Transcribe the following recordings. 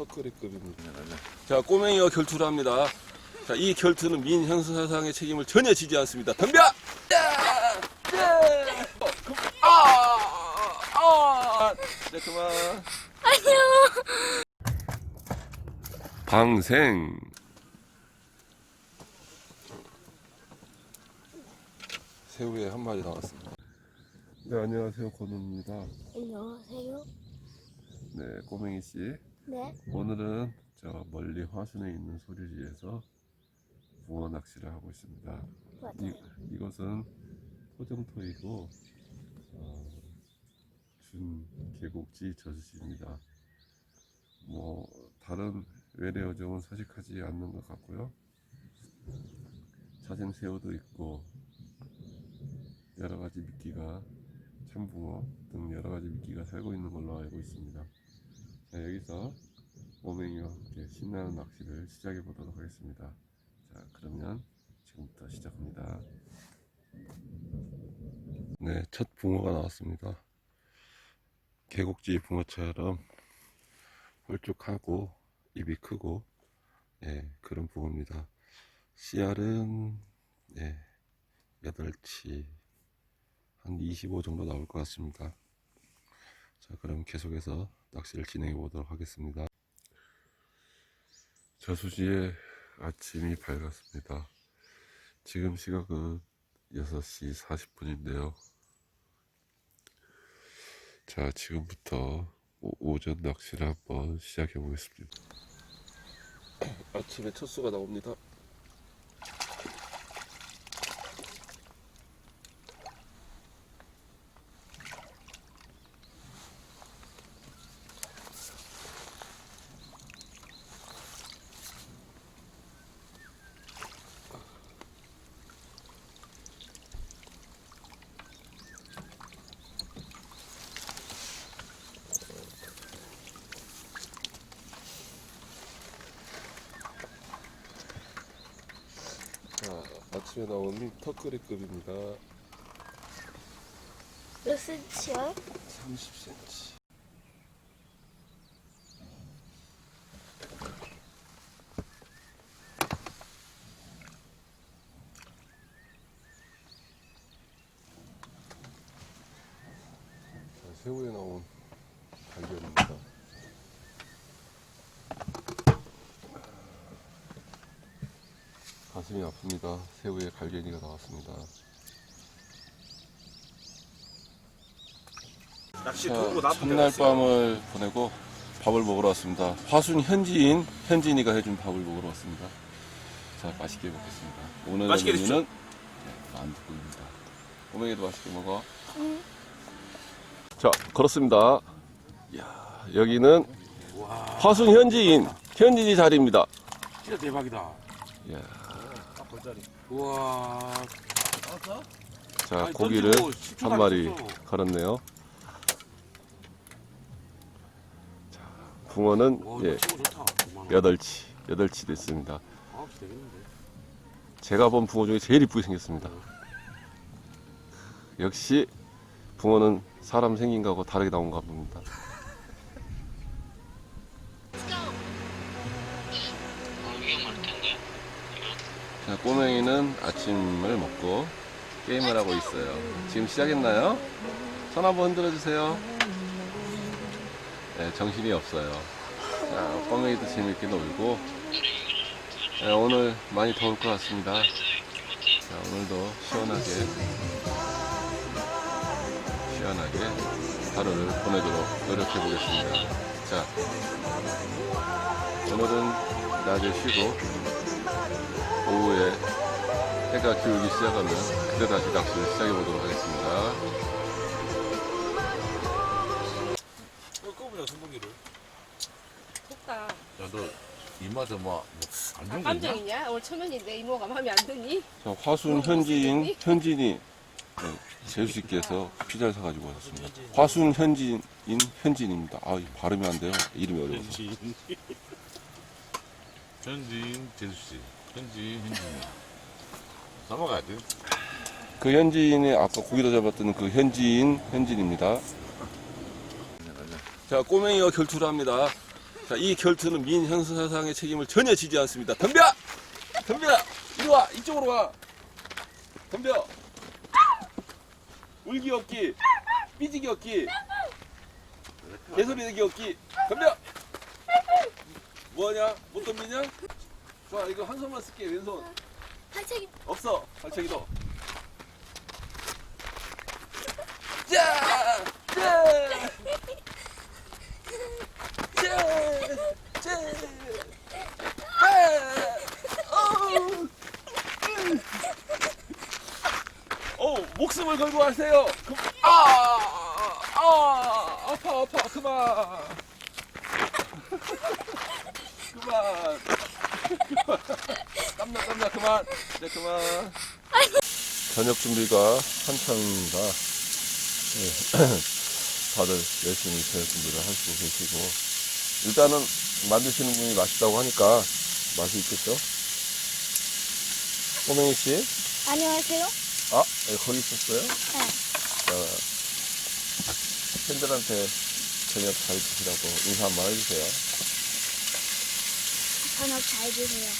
턱걸이급입니다. 자, 꼬맹이와 결투를 합니다. 자, 이 결투는 민형사상의 책임을 전혀 지지 않습니다. 덤벼! 어, 그, 아! 아! 네, 그만. 아니요. 방생. 새우에 한 마리 나왔습니다. 네, 안녕하세요. 권우입니다. 안녕하세요. 네, 꼬맹이 씨. 네. 오늘은 저 멀리 화순에 있는 소류지에서 붕어 낚시를 하고 있습니다. 이. 이것은 토정토이고 어, 준 계곡지 저수지입니다. 뭐 다른 외래 어종은 서식하지 않는 것 같고요. 자생새우도 있고 여러 가지 미끼가 참붕어 등 여러 가지 미끼가 살고 있는 걸로 알고 있습니다. 자, 여기서 오맹이와 함께 신나는 낚시를 시작해 보도록 하겠습니다. 자, 그러면 지금부터 시작합니다. 네, 첫 붕어가 나왔습니다. 계곡지 붕어처럼 홀쭉하고 입이 크고 예, 그런 붕어입니다. 씨알은 예, 8치 한 25 정도 나올 것 같습니다. 자, 그럼 계속해서 낚시를 진행해 보도록 하겠습니다. 저수지에 아침이 밝았습니다. 지금 시각은 6시 40분인데요. 자, 지금부터 오, 전 낚시를 한번 시작해 보겠습니다. 아침에 첫 수가 나옵니다. 자, 아침에 나오는 턱걸이급입니다. 몇 센치요? 30cm. 자, 새우에 나온 달걀입니다. 가슴이 아픕니다. 새우에 갈견이가 나왔습니다. 낚시 자, 도구 첫날 밤을 보내고 밥을 먹으러 왔습니다. 화순 현지인 현진이가 해준 밥을 먹으러 왔습니다. 자, 맛있게 먹겠습니다. 오늘 맛있게 메뉴는 네, 만두국입니다. 꼬맹이도 맛있게 먹어. 자, 걸었습니다. 이야, 여기는 화순 현지인 현진이 자리입니다. 진짜 대박이다. 이야, 우와. 자, 아니, 고기를 던지고 10초 한 마리 던졌어. 걸었네요. 자, 붕어는 와, 예, 이거 친구 좋다. 5만 원. 여덟 치, 여덟 치 됐습니다. 아, 되겠는데. 제가 본 붕어 중에 제일 이쁘게 생겼습니다. 역시 붕어는 사람 생긴 거하고 다르게 나온가 봅니다. 자, 꼬맹이는 아침을 먹고 게임을 하고 있어요. 지금 시작했나요? 손 한번 흔들어 주세요. 네, 정신이 없어요. 자, 꼬맹이도 재밌게 놀고 네, 오늘 많이 더울 것 같습니다. 자, 오늘도 시원하게 시원하게 하루를 보내도록 노력해 보겠습니다. 자, 오늘은 낮에 쉬고 오후에 해가 기울기 시작하면 그때 다시 낚시를 시작해 보도록 하겠습니다. 꺼보자, 선풍기를. 덥다. 야, 너 이마저 뭐, 아, 안 좋은 거 있냐? 감정이냐? 오늘 초면인데 이모가 마음에 안 드니? 자, 화순 현지인 현진이 네, 제주씨께서 피자를 사가지고 왔습니다. 화순 현지인 현진입니다. 아, 이 발음이 안 돼요. 이름이 어려워서. 현지인. 현지인, 제수씨. 현지인, 현지인. 넘어가야 돼. 그 현지인이 아까 고기다 잡았던 그 현지인 현진입니다. 자, 꼬맹이와 결투를 합니다. 자, 이 결투는 민형사상의 책임을 전혀 지지 않습니다. 덤벼! 덤벼! 이리 와! 이쪽으로 와! 덤벼! 울기 없기! 삐지기 없기! 개소리 내기 없기! 덤벼! 뭐하냐? 못 덤비냐? 좋아, 이거 한 손만 쓸게, 왼손. 한책이 없어! 발차기 도. 자! 자! 자! 자! 어, 목숨을 걸고 하세요. 그, 아, 아, 아파, 아파, 그만. 그만. 땀나, 땀나, 그만. 이제 그만. 저녁 준비가 한창입니다. 네. 다들 열심히 저녁 준비를 하시고 계시고. 일단은 만드시는 분이 맛있다고 하니까 맛이 있겠죠? 꼬맹이 씨? 안녕하세요. 아, 네, 거기 있었어요? 네. 어, 팬들한테 저녁 잘 드시라고 인사 한번 해주세요. 저녁 잘 드세요.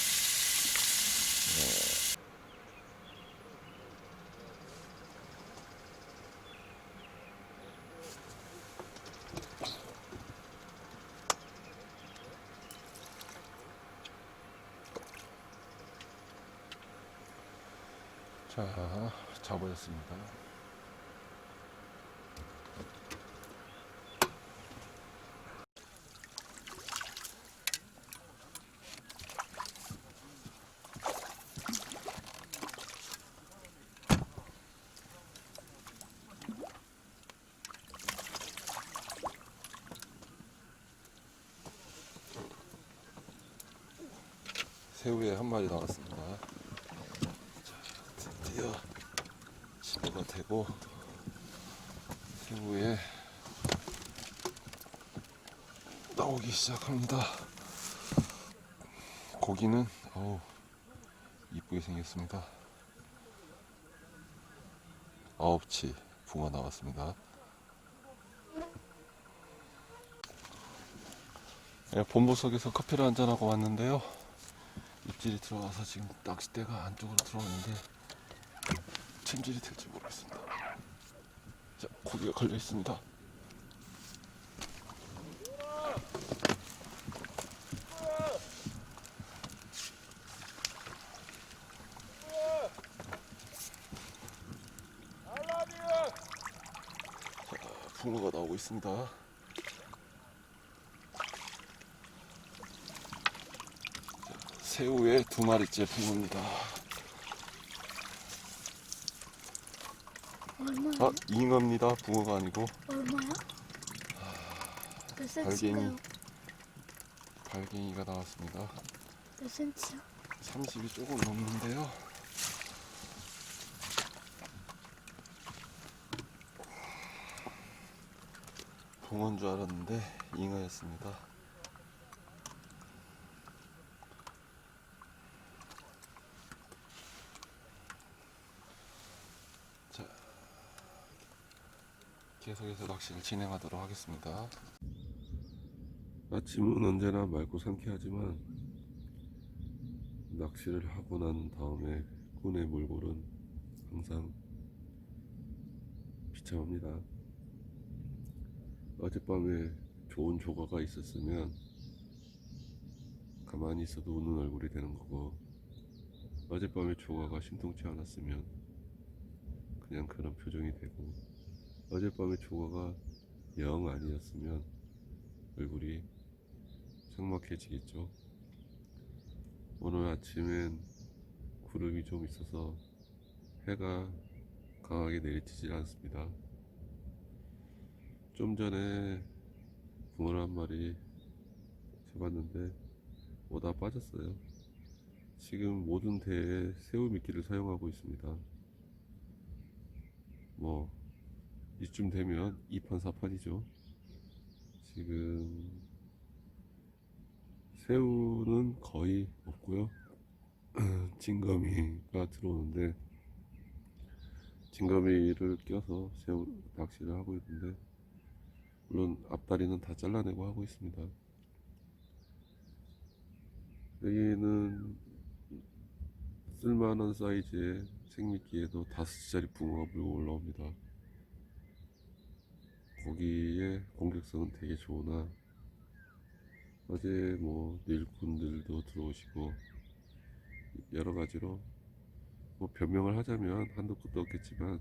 자, 잡아졌습니다. 새우에 한 마리 나왔습니다. 자, 드디어 집어가 되고 새우에 나오기 시작합니다. 고기는 어우 이쁘게 생겼습니다. 아홉치 붕어 나왔습니다. 네, 본부석에서 커피를 한잔하고 왔는데요. 입질이 들어와서 지금 낚싯대가 안쪽으로 들어오는데 챔질이 될지 모르겠습니다. 자, 고기가 걸려 있습니다. 자, 붕어가 나오고 있습니다. 새우에 두 마리째 붕어입니다. 얼마요? 아, 잉어입니다. 붕어가 아니고 얼마요? 몇 발갱이. 센치인가요? 발갱이가 나왔습니다. 몇 센치요? 30이 조금 넘는데요. 붕어인 줄 알았는데 잉어였습니다. 계속해서 낚시를 진행하도록 하겠습니다. 아침은 언제나 맑고 상쾌하지만 낚시를 하고 난 다음에 꾼의 몰골은 항상 비참합니다. 어젯밤에 좋은 조과가 있었으면 가만히 있어도 웃는 얼굴이 되는 거고 어젯밤에 조과가 심통치 않았으면 그냥 그런 표정이 되고 어젯밤에 조과가 영 아니었으면 얼굴이 적막해지겠죠. 오늘 아침엔 구름이 좀 있어서 해가 강하게 내리치질 않습니다. 좀 전에 붕어 한 마리 잡았는데 오다 빠졌어요. 지금 모든 대에 새우 미끼를 사용하고 있습니다. 뭐 이쯤 되면 2판 4판이죠. 지금 새우는 거의 없고요. 진거미가 들어오는데 진거미를 껴서 새우 낚시를 하고 있는데 물론 앞다리는 다 잘라내고 하고 있습니다. 여기는 쓸만한 사이즈의 생미끼에도 다섯 짜리 붕어가 물고 올라옵니다. 고기의 공격성은 되게 좋으나 어제 뭐 일꾼들도 들어오시고 여러 가지로 뭐 변명을 하자면 한도 끝도 없겠지만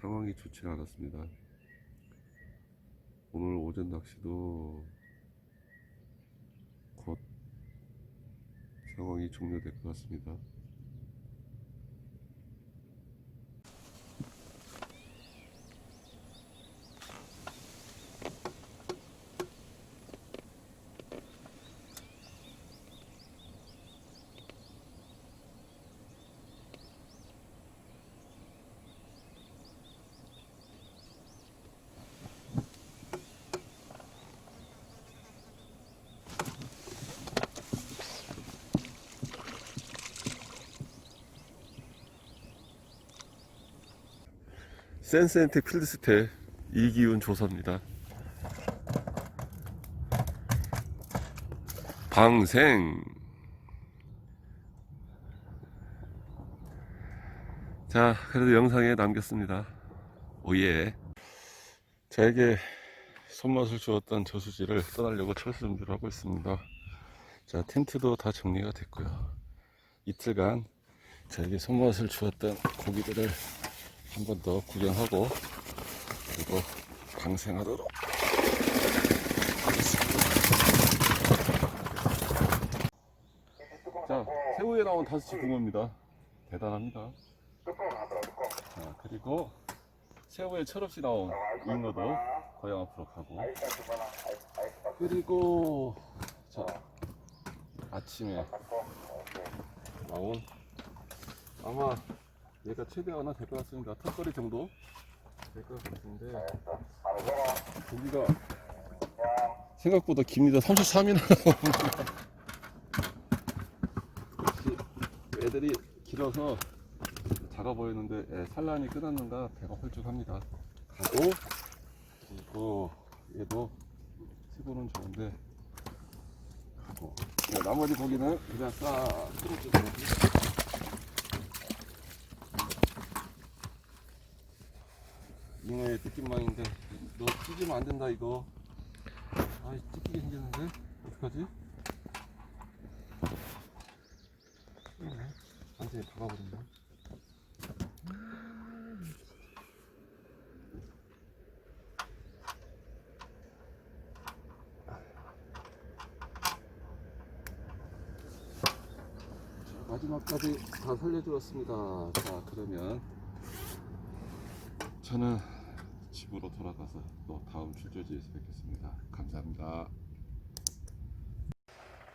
상황이 좋지 않았습니다. 오늘 오전 낚시도 곧 상황이 종료될 것 같습니다. 센센텍 필드스텝 이기훈 조사입니다. 방생. 자, 그래도 영상에 남겼습니다. 오예. 저에게 손맛을 주었던 저수지를 떠나려고 철수 준비를 하고 있습니다. 자, 텐트도 다 정리가 됐고요. 이틀간 저에게 손맛을 주었던 고기들을 한 번 더 구경하고 그리고 방생하도록. 자, 새우에 나온 다섯치 붕어입니다. 대단합니다. 자, 그리고 새우에 철없이 나온 잉어도 고향 앞으로 가고 그리고 자, 아침에 나온 아마 얘가 최대 하나 될 것 같습니다. 턱걸이 정도 될 것 같은데 고기가 생각보다 깁니다. 33이나 역시 애들이 길어서 작아 보이는데 예, 산란이 끝났는가 배가 홀쭉합니다. 가고 그리고 얘도 치고는 좋은데 가고 자, 나머지 고기는 그냥 싹 풀어주고 잉 어의 뜯김망인데 너 찢으면 안 된다 이거. 아이 찢기게 생겼는데? 어떡하지? 완전히 박아버린다 자, 마지막까지 다 살려주었습니다. 자 그러면. 저는 집으로 돌아가서 또 다음 출조지에서 뵙겠습니다. 감사합니다.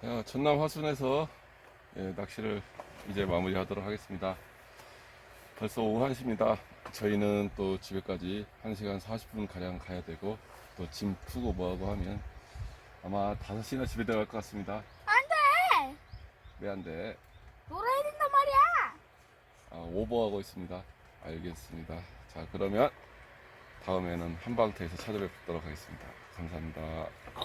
야, 전남 화순에서 예, 낚시를 이제 마무리하도록 하겠습니다. 벌써 오후 1시입니다. 저희는 또 집에까지 1시간 40분 가량 가야 되고 또 짐 푸고 뭐하고 하면 아마 5시나 집에 들어갈 것 같습니다. 안 돼! 왜 안 돼? 놀아야 된단 말이야! 아, 오버하고 있습니다. 알겠습니다. 자, 그러면 다음에는 한방터에서 찾아뵙도록 하겠습니다. 감사합니다.